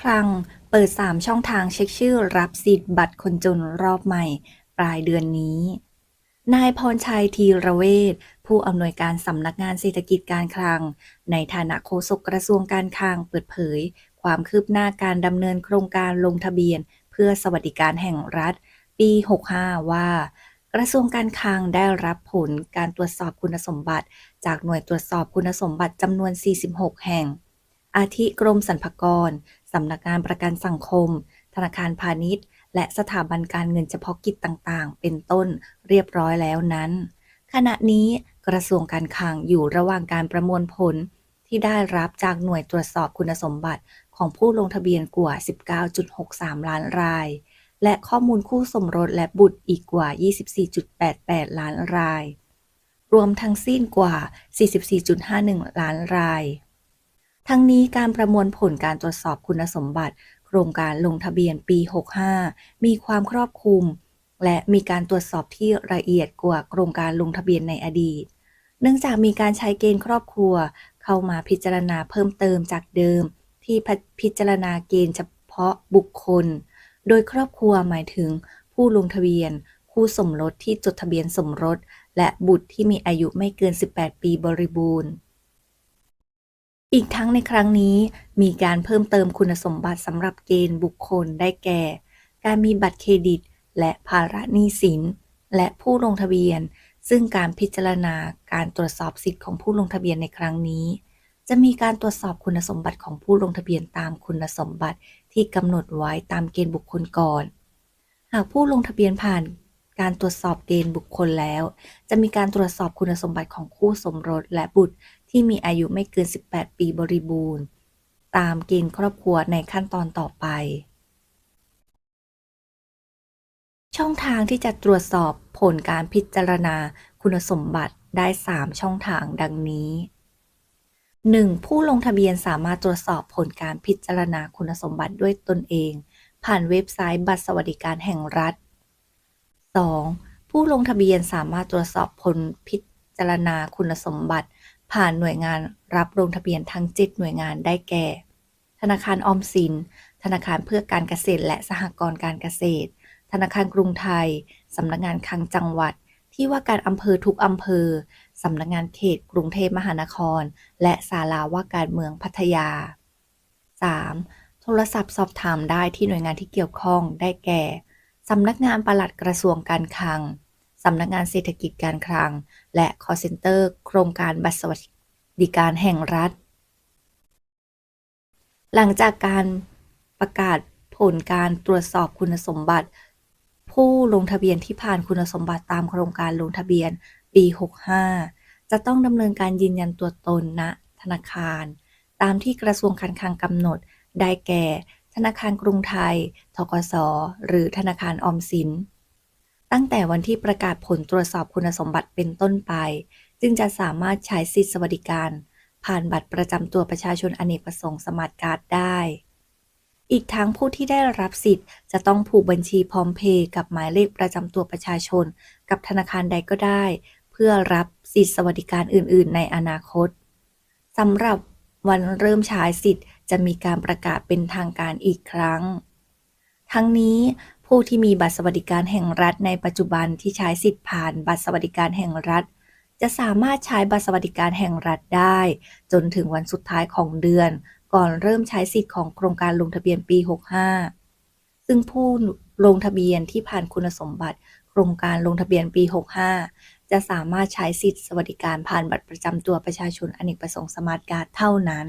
คลังเปิด 3 ช่องทางเช็คชื่อรับสิทธิ์บัตรคนจนรอบใหม่ ปลายเดือนนี้ นายพรชัยธีระเวชผู้อำนวยการสำนักงานเศรษฐกิจการคลัง ในฐานะโฆษกกระทรวงการคลังเปิดเผย ความคืบหน้าการดำเนินโครงการลงทะเบียน เพื่อสวัสดิการแห่งรัฐ ปี 65 ว่า กระทรวงการคลังได้รับผลการตรวจสอบคุณสมบัติ จากหน่วยตรวจสอบคุณสมบัติจำนวน 46 แห่งอาทิกรมสรรพากรำนักงานประกันสังคม ธนาคารพาณิชย์ และสถาบันการเงินเฉพาะกิจต่างๆ เป็นต้นเรียบร้อยแล้วนั้น ขณะนี้กระทรวงการคลังอยู่ระหว่างการประมวลผลที่ได้รับจากหน่วยตรวจสอบคุณสมบัติของผู้ลงทะเบียนกว่า 19.63 ล้านราย และข้อมูลคู่สมรสและบุตรอีกกว่า 24.88 ล้านราย รวมทั้งสิ้นกว่า 44.51 ล้านราย ทั้งนี้การประมวลผลการตรวจสอบคุณสมบัติ โครงการลงทะเบียนปี 65 มีความครอบคลุม และมีการตรวจสอบที่ละเอียดกว่าโครงการลงทะเบียนในอดีต เนื่องจากมีการใช้เกณฑ์ครอบครัว เข้ามาพิจารณาเพิ่มเติมจากเดิม ที่พิจารณาเกณฑ์เฉพาะบุคคล โดยครอบครัวหมายถึง ผู้ลงทะเบียน คู่สมรสที่จดทะเบียนสมรส และบุตรที่มีอายุไม่เกิน 18 ปีบริบูรณ์ อีกทั้งในครั้งนี้มีการเพิ่มเติมคุณสมบัติสำหรับเกณฑ์บุคคลได้แก่ การมีบัตรเครดิต และภาระหนี้สิน และผู้ลงทะเบียน ซึ่งการพิจารณาการตรวจสอบสิทธิ์ของผู้ลงทะเบียนในครั้งนี้ จะมีการตรวจสอบคุณสมบัติของผู้ลงทะเบียนตามคุณสมบัติที่กำหนดไว้ตามเกณฑ์บุคคลก่อน หากผู้ลงทะเบียนผ่าน การตรวจสอบเกณฑ์บุคคลแล้ว จะมีการตรวจสอบคุณสมบัติของคู่สมรสและบุตรที่มีอายุไม่เกิน 18 ปีบริบูรณ์ ตามเกณฑ์ครอบครัวในขั้นตอนต่อไป ช่องทางที่จะตรวจสอบผลการพิจารณาคุณสมบัติได้ 3 ช่องทางดังนี้ 1. ผู้ลงทะเบียนสามารถตรวจสอบผลการพิจารณาคุณสมบัติด้วยตนเอง ผ่านเว็บไซต์บัตรสวัสดิการแห่งรัฐ 2. ผู้ลงทะเบียนสามารถตรวจสอบผลพิจารณาคุณสมบัติ ผ่านหน่วยงานรับลงทะเบียนทั้ง 7 หน่วยงานได้แก่ ธนาคารออมสิน ธนาคารเพื่อการเกษตรและสหกรณ์การเกษตร ธนาคารกรุงไทย สำนักงานคลังจังหวัด ที่ว่าการอำเภอทุกอำเภอ สำนักงานเขตกรุงเทพมหานคร และศาลาว่าการเมืองพัทยา 3. โทรศัพท์สอบถามได้ที่หน่วยงานที่เกี่ยวข้องได้แก่ สำนักงานปลัดกระทรวงการคลัง สำนักงานเศรษฐกิจการคลัง และ call center โครงการบัตรสวัสดิการแห่งรัฐ หลังจากการประกาศผลการตรวจสอบคุณสมบัติ ผู้ลงทะเบียนที่ผ่านคุณสมบัติตามโครงการลงทะเบียนปี 65 จะต้องดำเนินการยืนยันตัวตนณธนาคาร ตามที่กระทรวงการคลังกำหนด ได้แก่ ธนาคารกรุงไทย ทกส หรือธนาคารออมสิน ตั้งแต่วันที่ประกาศผลตรวจสอบคุณสมบัติเป็นต้นไป จึงจะสามารถใช้สิทธิสวัสดิการ ผ่านบัตรประจำตัวประชาชนอเนกประสงค์สมาร์ทการ์ดได้ อีกทั้งผู้ที่ได้รับสิทธิ์จะต้องผูกบัญชีพร้อมเพย์กับหมายเลขประจำตัวประชาชน กับธนาคารใดก็ได้ เพื่อรับสิทธิสวัสดิการอื่น ๆ ในอนาคตสำหรับ วันเริ่มใช้สิทธิ์จะมีการประกาศเป็นทางการอีกครั้ง ทั้งนี้ผู้ที่มีบัตรสวัสดิการแห่งรัฐในปัจจุบันที่ใช้สิทธิ์ผ่านบัตรสวัสดิการแห่งรัฐ จะสามารถใช้บัตรสวัสดิการแห่งรัฐได้ จนถึงวันสุดท้ายของเดือน ก่อนเริ่มใช้สิทธิ์ของโครงการลงทะเบียนปี 65 ซึ่งผู้ลงทะเบียนที่ผ่านคุณสมบัติ ครงการลงทะเบียนปี 65 จะสามารถใช้สิทธิสวัสดิการผ่านบัตรประจำตัวประชาชนอเนกประสงค์สมาร์ทการ์ดเท่านั้น